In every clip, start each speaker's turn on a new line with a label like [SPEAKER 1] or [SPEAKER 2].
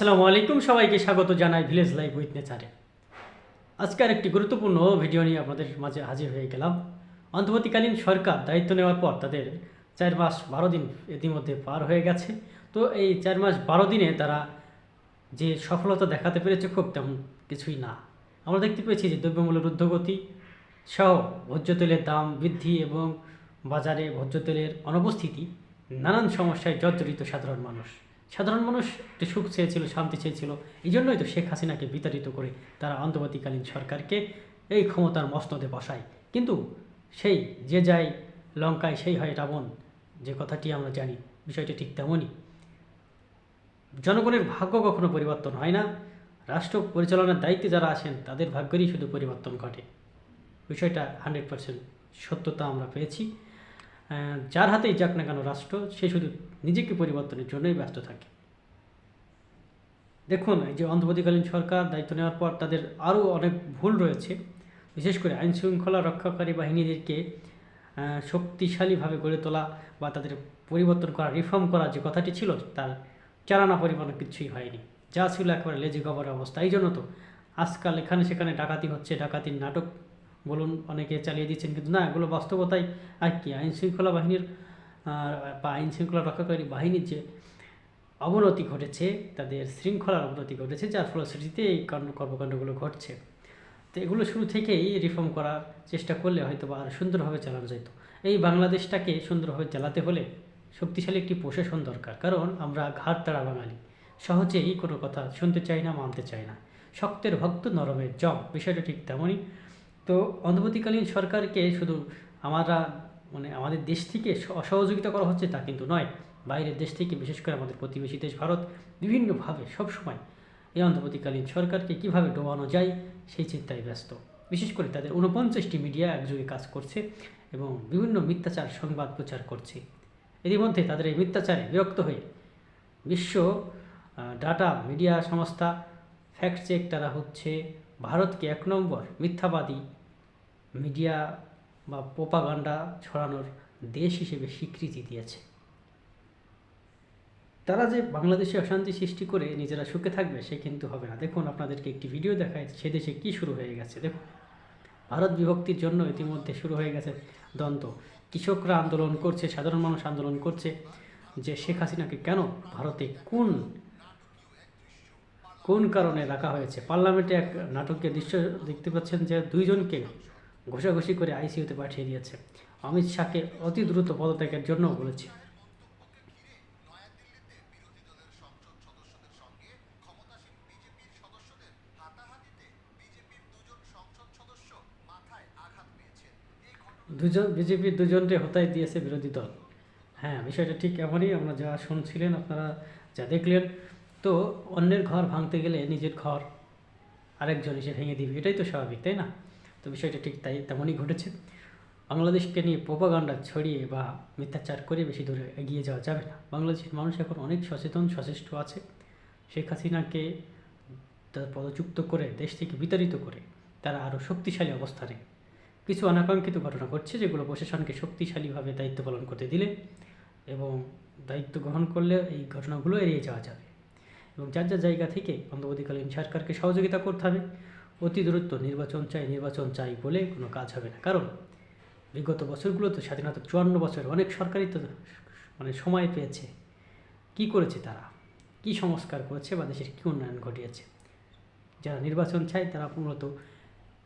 [SPEAKER 1] আসসালামু আলাইকুম সবাইকে স্বাগত জানাই ভিলেজ লাইফ উইথ নেচারে। আজকের একটি গুরুত্বপূর্ণ ভিডিও নিয়ে আপনাদের মাঝে হাজির হয়ে গেলাম। অন্তর্বর্তীকালীন সরকার দায়িত্ব নেওয়ার পর তাদের চার মাস বারো দিন ইতিমধ্যে পার হয়ে গেছে। তো এই চার মাস বারো দিনে তারা যে সফলতা দেখাতে পেরেছে খুব তেমন কিছুই না। আমরা দেখতে পেয়েছি যে দ্রব্যমূল্যের ঊর্ধ্বগতি সহ ভোজ্য তেলের দাম বৃদ্ধি এবং বাজারে ভোজ্য তেলের অনুপস্থিতি নানান সমস্যায় জর্জরিত সাধারণ মানুষ। সাধারণ মানুষ একটু সুখ চেয়েছিল, শান্তি চেয়েছিল। এই জন্যই তো শেখ হাসিনাকে বিতাড়িত করে তারা অন্তর্বর্তীকালীন সরকারকে এই ক্ষমতার মসনদে বসায়। কিন্তু সেই যে যায় লঙ্কায় সেই হয় রাবণ, যে কথাটি আমরা জানি, বিষয়টি ঠিক তেমনই। জনগণের ভাগ্য কখনো পরিবর্তন হয় না। রাষ্ট্র পরিচালনার দায়িত্বে যারা আসেন, তাদের ভাগ্যেরই শুধু পরিবর্তন ঘটে। বিষয়টা হান্ড্রেড পার্সেন্ট সত্যতা আমরা পেয়েছি। যার হাতেই যাক না কেন রাষ্ট্র, সে শুধু নিজেকে পরিবর্তনের জন্যই ব্যস্ত থাকে। দেখুন, এই যে অন্তর্বর্তীকালীন সরকার দায়িত্ব নেওয়ার পর তাদের আরও অনেক ভুল রয়েছে। বিশেষ করে আইন শৃঙ্খলা রক্ষাকারী বাহিনীদেরকে শক্তিশালীভাবে গড়ে তোলা বা তাদের পরিবর্তন করা রিফর্ম করা যে কথাটি ছিল, তার চালানা পরিমাণে কিছুই হয়নি। যা ছিল একেবারে লেজি গবর অবস্থা। এই জন্য তো আজকাল এখানে সেখানে ডাকাতি হচ্ছে, ডাকাতির নাটক বলুন, অনেকে চালিয়ে দিচ্ছেন, কিন্তু না, এগুলো বাস্তবতায় আর কি। আইন শৃঙ্খলা বাহিনীর বা আইন শৃঙ্খলা রক্ষাকারী বাহিনীর যে অবনতি ঘটেছে, তাদের শৃঙ্খলার অবনতি ঘটেছে, যার ফলশ্রুতিতে এই কাণ্ড কর্মকাণ্ডগুলো ঘটছে। তো এগুলো শুরু থেকেই রিফর্ম করার চেষ্টা করলে হয়তো বা আরও সুন্দরভাবে চালানো যেত। এই বাংলাদেশটাকে সুন্দরভাবে চালাতে হলে শক্তিশালী একটি প্রশাসন দরকার, কারণ আমরা ঘাট তাড়া বাঙালি। সহজেই কোনো কথা শুনতে চাই না, মানতে চাই না। শক্তের ভক্ত, নরমের জম, বিষয়টা ঠিক তেমনই। তো অন্তর্বর্তীকালীন সরকারকে শুধু আমরা মানে আমাদের দেশ থেকে অসহযোগিতা করা হচ্ছে তা কিন্তু নয়। বাইরের দেশ থেকে বিশেষ করে আমাদের প্রতিবেশী দেশ ভারত বিভিন্নভাবে সবসময় এই অন্তর্বর্তীকালীন সরকারকে কীভাবে ডোবানো যায় সেই চিন্তায় ব্যস্ত। বিশেষ করে তাদের উনপঞ্চাশটি মিডিয়া একযোগে কাজ করছে এবং বিভিন্ন মিথ্যাচার সংবাদ প্রচার করছে। এরই মধ্যে তাদের এই মিথ্যাচারে বিরক্ত হয়ে বিশ্ব ডাটা মিডিয়া সংস্থা ফ্যাক্ট চেক তারা হচ্ছে ভারতকে এক নম্বর মিথ্যাবাদী মিডিয়া বা প্রোপাগান্ডা ছড়ানোর দেশ হিসেবে স্বীকৃতি দিয়েছে। তারা যে বাংলাদেশে অশান্তি সৃষ্টি করে নিজেরা সুখে থাকবে, সে কিন্তু হবে না। দেখুন, আপনাদেরকে একটি ভিডিও দেখায় সে দেশে কী শুরু হয়ে গেছে। দেখুন, ভারত বিভক্তির জন্য ইতিমধ্যে শুরু হয়ে গেছে দ্বন্দ্ব। কৃষকরা আন্দোলন করছে, সাধারণ মানুষ আন্দোলন করছে যে শেখ হাসিনাকে কেন ভারতে কোন কোন কারণে রাখা হয়েছে? পার্লামেন্টে এক নাটকীয় দৃশ্য দেখতে পাচ্ছেন যে দুইজনকে ঘষাঘষি করে আইসিইউতে পাঠিয়ে দিয়েছে। অমিত শাহকে অতি দ্রুত পদত্যাগের জন্য বলেছে। দুজন বিজেপির দুজনকে হতাই দিয়েছে বিরোধী দল। হ্যাঁ বিষয়টা ঠিক এমনই, আমরা যা শুনছিলেন আপনারা যা দেখলেন। তো অন্যের ঘর ভাঙতে গেলে নিজের ঘর আরেকজন এসে ভেঙে দিবে, এটাই তো স্বাভাবিক, তাই না? তো বিষয়টা ঠিক তাই, তেমনই ঘটেছে। বাংলাদেশকে নিয়ে প্রোপাগান্ডা ছড়িয়ে বা মিথ্যাচার করে বেশি দূরে এগিয়ে যাওয়া যাবে না। বাংলাদেশের মানুষ এখন অনেক সচেতন, সচেষ্ট আছে। শেখ হাসিনাকে তার পদযুক্ত করে, দেশ থেকে বিতাড়িত করে তারা আরও শক্তিশালী অবস্থানে কিছু অনাকাঙ্ক্ষিত ঘটনা ঘটছে যেগুলো প্রশাসনকে শক্তিশালীভাবে দায়িত্ব পালন করতে দিলে এবং দায়িত্ব গ্রহণ করলে এই ঘটনাগুলো এড়িয়ে যাওয়া যাবে। এবং যার যার জায়গা থেকে অন্তর্বর্তীকালীন সরকারকে সহযোগিতা করতে হবে। অতি দূরত্ব নির্বাচন চাই নির্বাচন চাই বলে কোনো কাজ হবে না। কারণ বিগত বছরগুলোতে স্বাধীনতা চুয়ান্ন বছর অনেক সরকারই তো মানে সময় পেয়েছে। কি করেছে তারা? কি সংস্কার করেছে বা দেশের কী উন্নয়ন ঘটিয়েছে? যারা নির্বাচন চায় তারা মূলত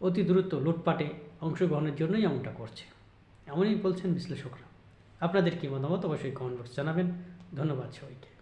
[SPEAKER 1] অতি দ্রুত লুটপাটে অংশগ্রহণের জন্যই এমনটা করছে। এমনই বলছেন বিশ্লেষকরা। আপনাদের কি মতামত অবশ্যই কমেন্ট বক্স জানাবেন। ধন্যবাদ সবাইকে।